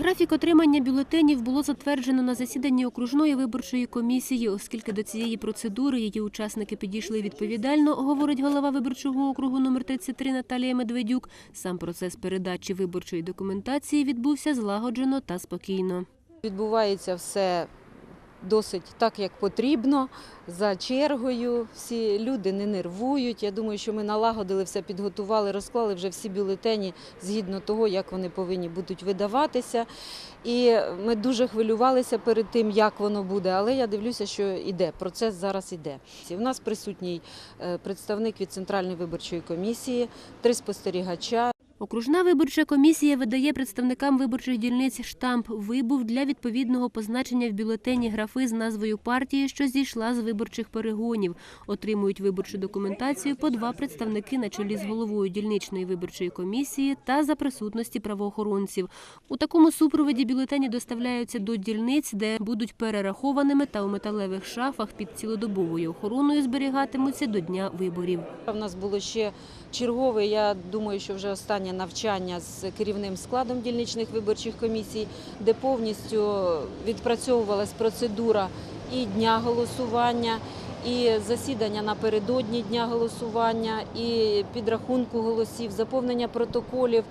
Графік отримання бюлетенів було затверджено на засіданні окружної виборчої комісії, оскільки до цієї процедури її учасники підійшли відповідально, говорить голова виборчого округу номер 33 Наталія Медведюк. Сам процес передачі виборчої документації відбувся злагоджено та спокійно. Відбувається все досить так, як потрібно, за чергою. Всі люди не нервують. Я думаю, що ми налагодили все, підготували, розклали вже всі бюлетені згідно того, як вони повинні будуть видаватися. І ми дуже хвилювалися перед тим, як воно буде, але я дивлюся, що іде, процес зараз іде. У нас присутній е, представник від Центральної виборчої комісії, три спостерігача. Окружна виборча комісія видає представникам виборчих дільниць штамп вибув для відповідного позначення в бюлетені графи з назвою партії, що зійшла з виборчих перегонів. Отримують виборчу документацію по два представники на чолі з головою дільничної виборчої комісії та за присутності правоохоронців. У такому супроводі бюлетені доставляються до дільниць, де будуть перерахованими та у металевих шафах під цілодобовою охороною зберігатимуться до дня виборів. У нас було ще чергове, я думаю, що вже останнє навчання з керівним складом дільничних виборчих комісій, де повністю відпрацьовувалась процедура і дня голосування, і засідання напередодні дня голосування, і підрахунку голосів, заповнення протоколів,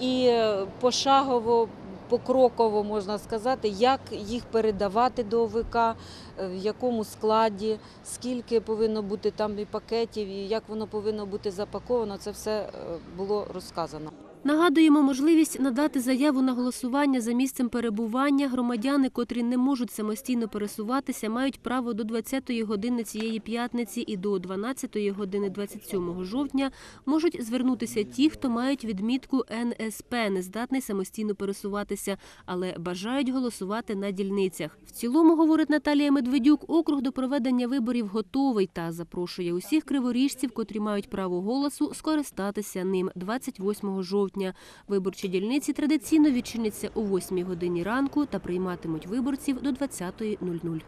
і пошагово. Покроково можна сказати, як їх передавати до ОВК, е, в якому складі, скільки повинно бути там і пакетів, і як воно повинно бути запаковано. Це все е, було розказано. Нагадуємо можливість надати заяву на голосування за місцем перебування. Громадяни, котрі не можуть самостійно пересуватися, мають право до 20-ї години цієї п'ятниці і до 12-ї години 27 жовтня можуть звернутися ті, хто мають відмітку НСП, нездатний самостійно пересуватися, але бажають голосувати на дільницях. В цілому, говорить Наталія Медведюк, округ до проведення виборів готовий та запрошує усіх криворіжців, котрі мають право голосу, скористатися ним 28 жовтня. Виборчі дільниці традиційно відчиняться о 8 годині ранку та прийматимуть виборців до 20.00.